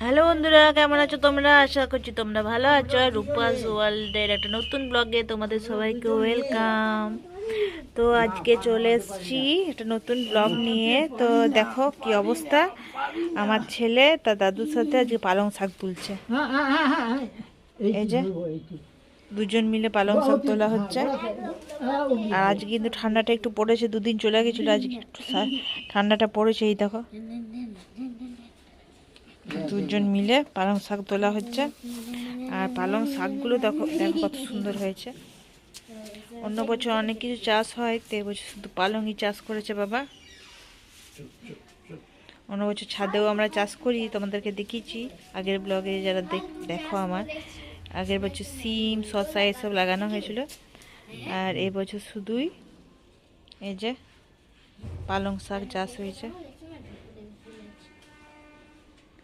Hello বন্ধুরা কেমন আছো তোমরা? আশা করছি তোমরা ভালো আছো। আর রূপাস ওয়ার্ল্ডের একটা নতুন ব্লগে তোমাদের সবাইকে ওয়েলকাম। তো আজকে চলে এসেছি একটা নতুন ব্লগ নিয়ে। তো দেখো কি অবস্থা। আমার ছেলে তার দাদুর সাথে আজকে পালং শাক তুলছে। এই যে দুজন মিলে পালং শাক তোলা হচ্ছে। আর আজকে কিন্তু ঠান্ডাটা একটু পড়েছে দুদিন চলে গেছিল আজকে একটু ঠান্ডাটা পড়েছে এই দেখো। দুজন মিলে পালং শাক তোলা হচ্ছে। আর পালং শাকগুলো দেখো দেখো কত সুন্দর হয়েছে। অন্য বছর অনেক কিছু চাষ হয়, তো এবছর শুধু পালংই চাষ করেছে বাবা। অন্য বছর ছাদেও আমরা চাষ করি, তোমাদেরকে দেখিয়েছি। আগের ব্লগে যারা দেখ- আমার, আগের বছর সিম, শসা এসব লাগানো হয়েছিল। আর এবছর শুধুই এই যে পালং শাক চাষ হয়েছে।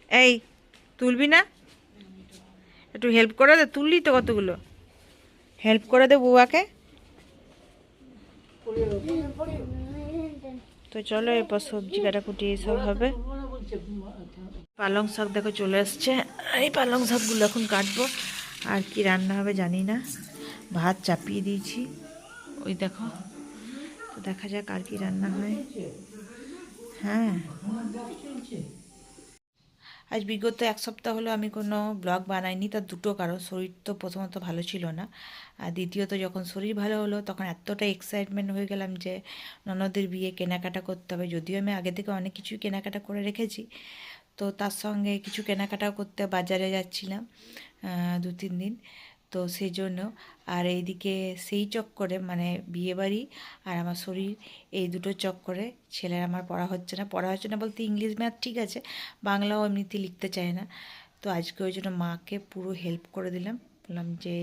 এই, তুলবি না? একটু হেল্প করে দে, তুললি তো কতগুলো? হেল্প করে দে বুয়াকে। তো চলো, এরপর সবজি কাটাকুটি এসব হবে। পালং শাক দেখো চলে আসছে। এই পালং শাকগুলো এখন কাটবো। আর কি রান্না হবে জানি না। ভাত চাপিয়ে দিয়েছি। ওই দেখো, তো দেখা যাক আর কি রান্না হয়। হ্যাঁ। আজ বিগত এক সপ্তাহ হলো আমি কোনো ব্লগ বানাইনি, তার দুটো কারণ। শরীর তো প্রথমত ভালো ছিল না, আর দ্বিতীয়ত যখন শরীর ভালো হলো তখন এতটা এক্সাইটমেন্ট হয়ে গেলাম যে ননদের বিয়ে কেনাকাটা করতে হবে। যদিও আমি আগে থেকে অনেক কিছুই কেনাকাটা করে রেখেছি, তো তার সঙ্গে কিছু কেনাকাটাও করতে বাজারে যাচ্ছিলাম দু তিন দিন। তো সেই জন্য আর এইদিকে সেই চক্করে মানে বিয়েবাড়ি আর আমার শরীর, এই দুটো চক্করে ছেলের আমার পড়া হচ্ছে না। পড়া হচ্ছে না বলতে ইংলিশ ম্যাথ ঠিক আছে, বাংলাও এমনিতে লিখতে চায় না। তো আজকে ওই জন্য মাকে পুরো হেল্প করে দিলাম। বললাম যে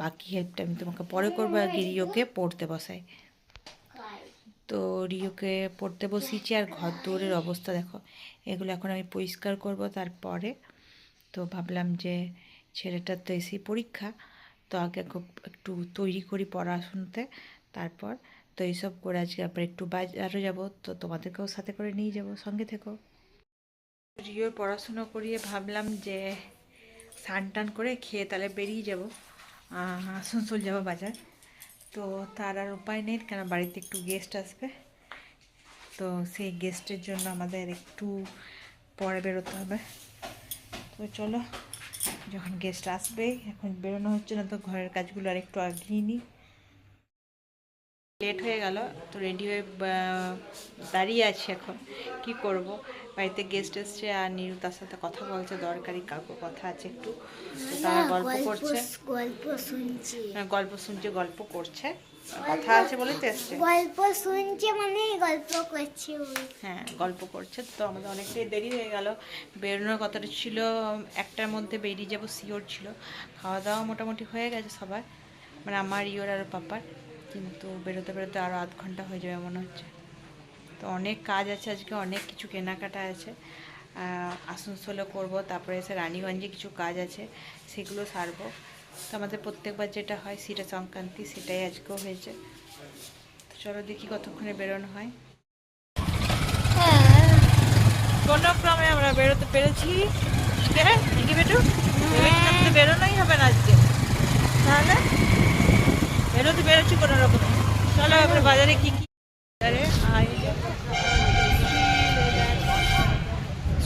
বাকি হেল্পটা আমি তোমাকে পরে করব আর কি রিওকে পড়তে বসাই। তো রিওকে পড়তে বসিয়েছি আর ঘর দৌড়ের অবস্থা দেখো, এগুলো এখন আমি পরিষ্কার করব তারপরে। তো ভাবলাম যে ছেলেটার তো এসি পরীক্ষা, তো আগে খুব একটু তৈরি করি পড়াশুনোতে। তারপর তো এইসব করে আজকে আবার একটু বাজারও যাব, তো তোমাদেরকেও সাথে করে নিয়ে যাব, সঙ্গে থেকো। রিওর পড়াশুনো করিয়ে ভাবলাম যে স্নান টান করে খেয়ে তাহলে বেরিয়ে যাব আসানসোল যাব বাজার। তো তার আর উপায় নেই, কেন বাড়িতে একটু গেস্ট আসবে। তো সেই গেস্টের জন্য আমাদের একটু পরে বেরোতে হবে। তো চলো। যখন গেস্ট আসবে এখন বেরোনো হচ্ছে না তো ঘরের কাজগুলো আর একটু আগিয়ে নিই। লেট হয়ে গেল তো রেডি হয়ে দাঁড়িয়ে আছি এখন। কি করব? বাড়িতে গেস্ট এসছে আর নিরু তার সাথে কথা বলছে দরকারি কাকু কথা আছে একটু। তো তারা গল্প করছে। গল্প শুনছি। হ্যাঁ, গল্প শুনছে গল্প করছে। কথা আছে বলে তো এসছে গল্প শুনছে মানে গল্প করছে হ্যাঁ গল্প করছে তো আমাদের অনেকটাই দেরি হয়ে গেল। বেরোনোর কথাটা ছিল একটার মধ্যে বেরিয়ে যাব শিওর ছিল। খাওয়া দাওয়া মোটামুটি হয়ে গেছে সবার। মানে আমার ইয়োর আর পাপার। কিন্তু বেরোতে বেরোতে আরও আধ ঘণ্টা হয়ে যাবে মনে হচ্ছে। তো অনেক কাজ আছে আজকে অনেক কিছু কেনাকাটা আছে। আসানসোলে করব তারপরে এসে রানীগঞ্জে কিছু কাজ আছে সেগুলো সারবো। তো আমাদের প্রত্যেকবার যেটা হয় সেটা সংক্রান্তি সেটাই আজকেও হয়েছে। তো চলো দেখি কতক্ষণে বেরোনো হয়। কোনো ক্রমে আমরা বেরোতে পেরেছি। কে? বেটু? ভেবেছিলাম তো বেরোনোই হবে না আজকে। তাহলে? বেরোতে পেরেছি কোনো রকম। চলো এবার বাজারে কি কি বাজারে আই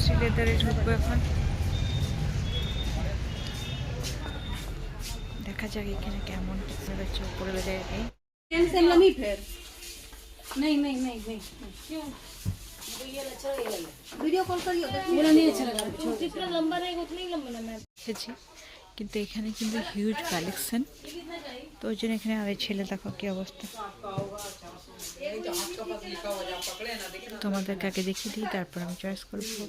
শ্রীলেদারে ঢুকবো এখন। দেখা যাক এখানে কেমন বেরোচ্ছে উপরে বেজায় এই टेंशन लगी फिर नहीं नहीं नहीं नहीं क्यों वीडियो कॉल करियो मेरा नहीं अच्छा लगा जितना लंबा रहेगा उतना ही लंबा ना এসেছি কিন্তু এখানে কিন্তু হিউজ কালেকশন তো ওই জন্য এখানে আর এই ছেলে দেখো কি অবস্থা তোমাদের কাকে দেখিয়ে দিই তারপর আমি চয়েস করবো তো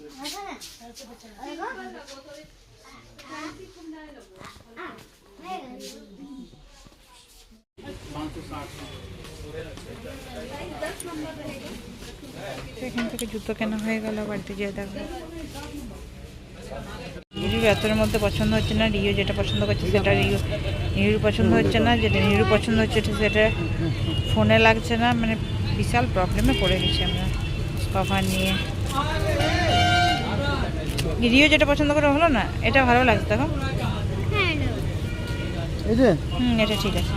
এখান থেকে জুতো কেনা হয়ে গেল, বাড়িতে যেয়ে দেখো। রিউ এতর মধ্যে পছন্দ হচ্ছে না, রিও যেটা পছন্দ করছে সেটা রিও। নিরু পছন্দ হচ্ছে না, যেটা নিরু পছন্দ হচ্ছে সেটা ফোনে লাগছে না মানে বিশাল প্রবলেমে পড়ে গেছি আমরা কভার নিয়ে। রিও যেটা পছন্দ করে হলো না, এটা ভালো লাগছে, দেখো। এই যে? হুম এটা ঠিক আছে।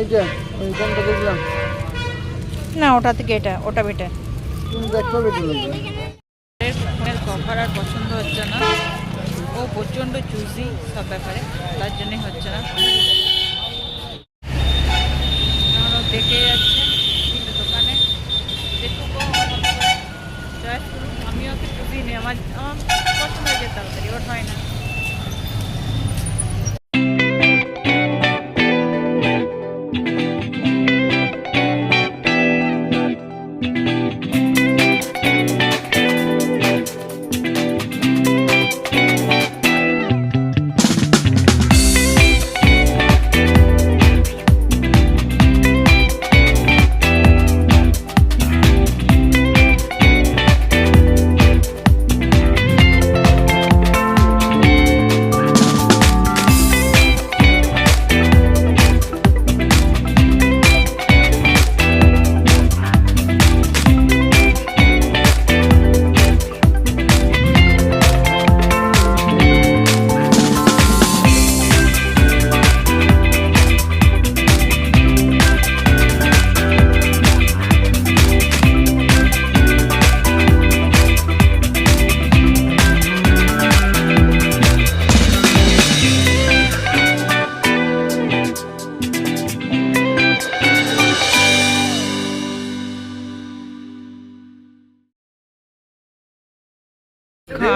এই যে ওই কোনটা দেখলাম। না ওটা থেকে এটা ওটা বেটার তুমি ফোনের কভার আর পছন্দ হচ্ছে না। ও প্রচণ্ড চুজি সব ব্যাপারে তার জন্যই হচ্ছে না। কারণ দেখে যাচ্ছে বিভিন্ন দোকানে। দেখুক চয়েস করুক আমিও ওকে চুজি নেই আমার আমার পছন্দ হয়ে যেতে তাড়াতাড়ি ওর হয় না।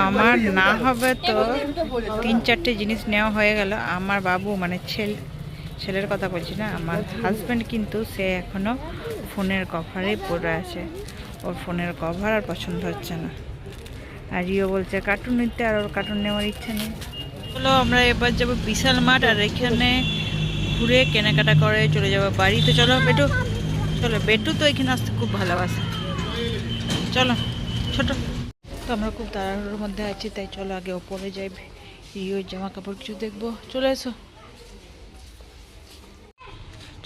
আমার না হবে তো তিন চারটে জিনিস নেওয়া হয়ে গেল। আমার বাবু মানে ছেলে, ছেলের কথা বলছি না, আমার হাজব্যান্ড কিন্তু সে এখনও ফোনের কভারে পড়ে আছে। ওর ফোনের কভার আর পছন্দ হচ্ছে না। আর রিও বলছে কার্টুন নিতে আর ওর কার্টুন নেওয়ার ইচ্ছে নেই। চলো, আমরা এবার যাব বিশাল মাঠ আর এখানে ঘুরে কেনাকাটা করে চলে যাব বাড়ি। তো চলো, বেটু চলো, বেটু তো এখানে আসতে খুব ভালোবাসে। চলো, ছোট। তো আমরা খুব তাড়াহুড়োর মধ্যে আছি, তাই চলো আগে ওপরে যাই। রিওর জামা কাপড় কিছু দেখব। চলে এসো।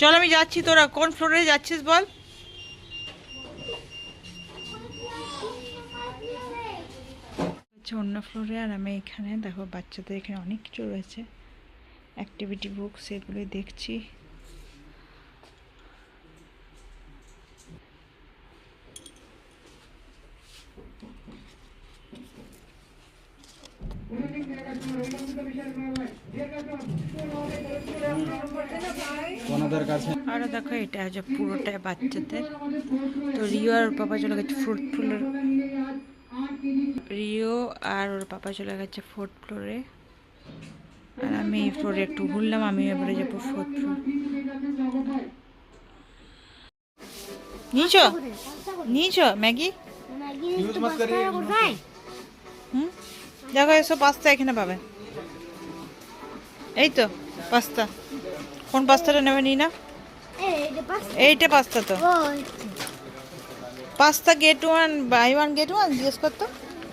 চল আমি যাচ্ছি তোরা, কোন ফ্লোরে যাচ্ছিস বল? অন্য ফ্লোরে আর আমি এখানে। দেখো, বাচ্চাদের এখানে অনেক কিছু রয়েছে। অ্যাক্টিভিটি বুক সেগুলোই দেখছি। আর দেখো এটা হচ্ছে পুরোটাই বাচ্চাদের। তো রিও আর পাপা চলে গেছে ফোর্থ ফ্লোরে রিও আর ওর পাপা চলে গেছে ফোর্থ ফ্লোরে আর আমি এই ফ্লোরে একটু ঘুরলাম আমি এবারে যাব ফোর্থ ফ্লোর নিয়েছো? নিয়েছো ম্যাগি? দেখো এসো পাস্তা এখানে পাবে। এই তো পাস্তা। কোন পাস্তাটা নেবে নি না এই এইটা পাস্তা তো। Pasta get one buy one get one জিজ্ঞেস করতো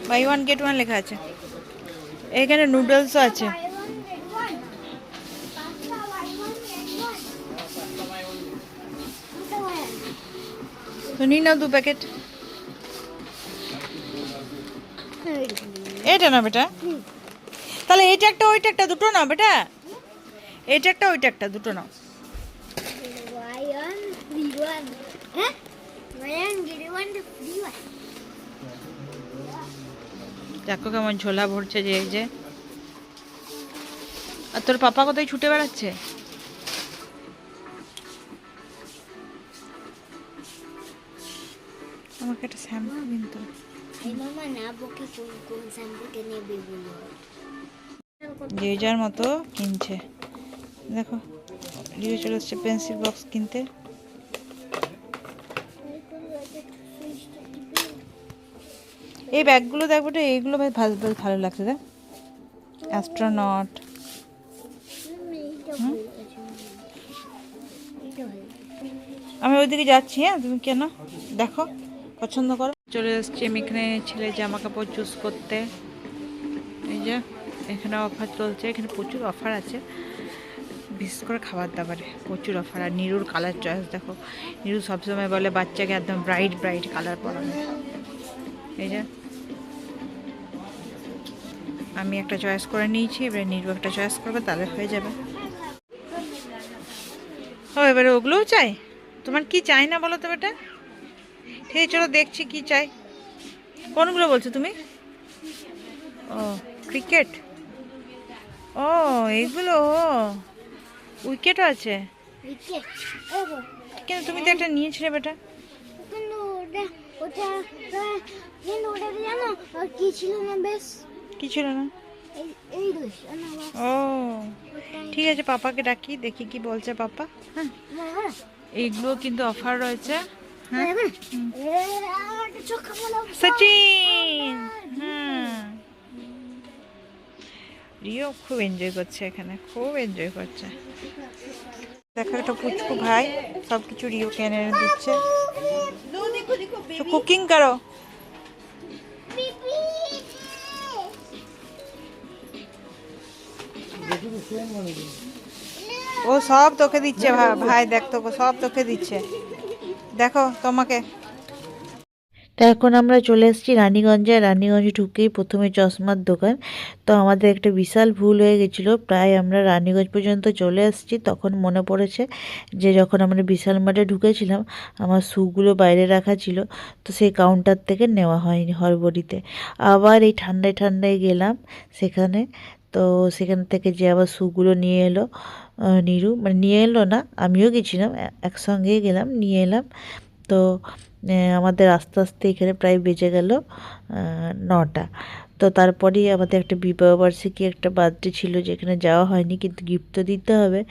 বাই ওয়ান গেট ওয়ান লেখা আছে। এখানে নুডলসও আছে? তো নাও দু প্যাকেট। এটা না বেটা? তাহলে এইটা একটা ওইটা একটা দুটো না বেটা। এইটা একটা ওইটা একটা দুটো one. হ্যাঁ? দেখো কেমন ঝোলা ভরছে যে এই যে। আর তোর পাপা কোথায় ছুটে বেড়াচ্ছে? আমাকে একটা শ্যাম্পু কিনতো মামা না বকে কোন কোন শ্যাম্পুটা নেবে বলো। যে যার মতো কিনছে। দেখো রিও চলে এসছে পেন্সিল বক্স কিনতে। এই ব্যাগগুলো দেখব তো এইগুলো বেশ ভালো বেশ ভালো লাগছে দেখ। অ্যাস্ট্রোনট আমি ওইদিকে যাচ্ছি হ্যাঁ তুমি কেন? দেখো, পছন্দ করো। চলে এসছি আমি এখানে ছেলে জামা কাপড় চুজ করতে। এই যে এখানে অফার চলছে, এখানে প্রচুর অফার আছে। বিশেষ করে খাবার দাবারে প্রচুর অফার আর নিরুর কালার চয়েস দেখো। নিরু সবসময় বলে, বাচ্চাকে একদম ব্রাইট ব্রাইট কালার পরানো। এই যে। আমি একটা চয়েস করে নিয়েছি, এবারে নিরু একটা চয়েস করবে, তাহলে হয়ে যাবে। ও, এবারে ওগুলোও চাই? তোমার কি চাই না বলো তো বেটা? ঠিক আছে, চলো দেখছি কি চাই। কোনগুলো বলছো তুমি? ও ক্রিকেট ও এইগুলো আছে উইকেট গো, কেন তুমি তো একটা নিয়েছিলে বেটা ওটা ওটা ওটা- জানো কি ছিল না বেশ কি ছিল না? ও ঠিক আছে পাপাকে ডাকি দেখি কি বলছে পাপা। হ্যাঁ। এইগুলো কিন্তু অফার রয়েছে। হ্যাঁ। হ্যাঁ। সচিন! হ্যাঁ। রিও খুব এনজয় করছে এখানে, খুব এনজয় করছে। দেখো একটা পুচকু ভাই সব কিছু রিওকে এনে এনে দিচ্ছে কুকিং করো। ও সব তোকে দিচ্ছে ভাই, দেখ তোকে, সব তোকে দিচ্ছে। দেখো তোমাকে। তো এখন আমরা চলে এসেছি রানীগঞ্জে। রানীগঞ্জে ঢুকেই প্রথমে চশমার দোকান। তো আমাদের একটা বিশাল ভুল হয়ে গেছিল। প্রায় আমরা রানীগঞ্জ পর্যন্ত চলে এসেছি। তখন মনে পড়েছে যে যখন আমরা বিশাল মাঠে ঢুকেছিলাম, আমার শ্যুগুলো বাইরে রাখা ছিল। তো সেই কাউন্টার থেকে নেওয়া হয়নি হরবড়িতে। আবার এই ঠান্ডায় ঠান্ডায় গেলাম সেখানে। তো সেখান থেকে যে আবার শ্যুগুলো নিয়ে এলো নিরু। মানে নিয়ে এলো না, আমিও গেছিলাম একসঙ্গেই গেলাম, নিয়ে এলাম। তো আমাদের আস্তে আস্তে এখানে প্রায় বেজে গেল নটা। তো তারপরেই আমাদের একটা বিবাহবার্ষিকী একটা বার্থডে ছিল যেখানে যাওয়া হয়নি, কিন্তু গিফট তো দিতে হবে।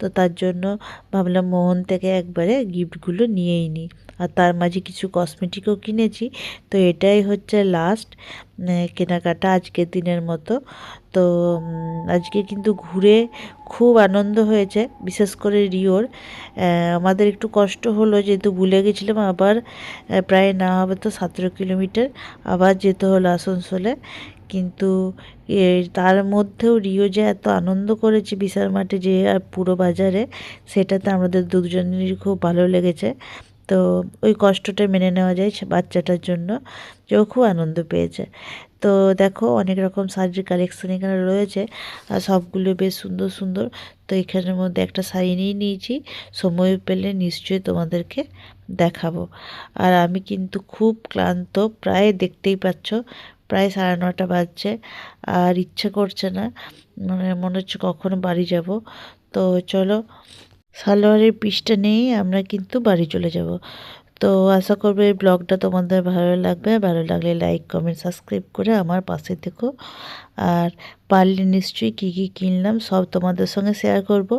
তো তার জন্য ভাবলাম মোহন থেকে একবারে গিফটগুলো নিয়েই নিই। আর তার মাঝে কিছু কসমেটিকও কিনেছি। তো এটাই হচ্ছে লাস্ট কেনাকাটা আজকের দিনের মতো। তো আজকে কিন্তু ঘুরে খুব আনন্দ হয়েছে, বিশেষ করে রিওর। আমাদের একটু কষ্ট হলো, যেহেতু ভুলে গেছিলাম, আবার প্রায় না হবে তো সতেরো কিলোমিটার, আবার যেতে হলো আসানসোলে। কিন্তু তার মধ্যেও রিও যে এত আনন্দ করেছে বিশাল মাঠে যে, আর পুরো বাজারে, সেটাতে আমাদের দুজনেরই খুব ভালো লেগেছে। তো ওই কষ্টটা মেনে নেওয়া যায় বাচ্চাটার জন্য। যে ও খুব আনন্দ পেয়েছে। তো দেখো অনেক রকম শাড়ির কালেকশন এখানে রয়েছে। আর সবগুলো বেশ সুন্দর সুন্দর। তো এখানের মধ্যে একটা শাড়ি নিয়ে নিয়েছি। সময় পেলে নিশ্চয়ই তোমাদেরকে দেখাবো। আর আমি কিন্তু খুব ক্লান্ত, প্রায় দেখতেই পাচ্ছ, প্রায় সাড়ে নটা বাজছে। আর ইচ্ছে করছে না। মানে মনে হচ্ছে কখন বাড়ি যাব। তো চলো সালোয়ারের পিসটা নিয়েই আমরা কিন্তু বাড়ি চলে যাব। তো আশা করব এই ব্লগটা তোমাদের ভালো লাগবে। ভালো লাগলে লাইক, কমেন্ট, সাবস্ক্রাইব করে আমার পাশে দেখো আর পারলে নিশ্চয়ই কী কী কিনলাম সব তোমাদের সঙ্গে শেয়ার করব।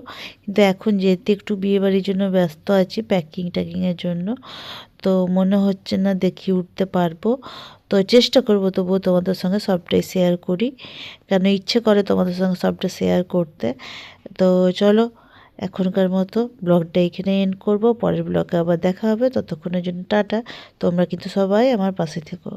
কিন্তু এখন যেহেতু একটু বিয়েবাড়ির জন্য ব্যস্ত আছি প্যাকিং ট্যাকিংয়ের জন্য, তো মনে হচ্ছে না দেখিয়ে উঠতে পারব। তো চেষ্টা করব তবুও তোমাদের সঙ্গে সবটাই শেয়ার করি। কেন ইচ্ছে করে তোমাদের সঙ্গে সবটা শেয়ার করতে। তো চলো এখনকার মতো ব্লগটা এখানে এন্ড করব। পরের ব্লগে আবার দেখা হবে। ততক্ষণের জন্য টাটা। তোমরা কিন্তু সবাই আমার পাশে থেকো।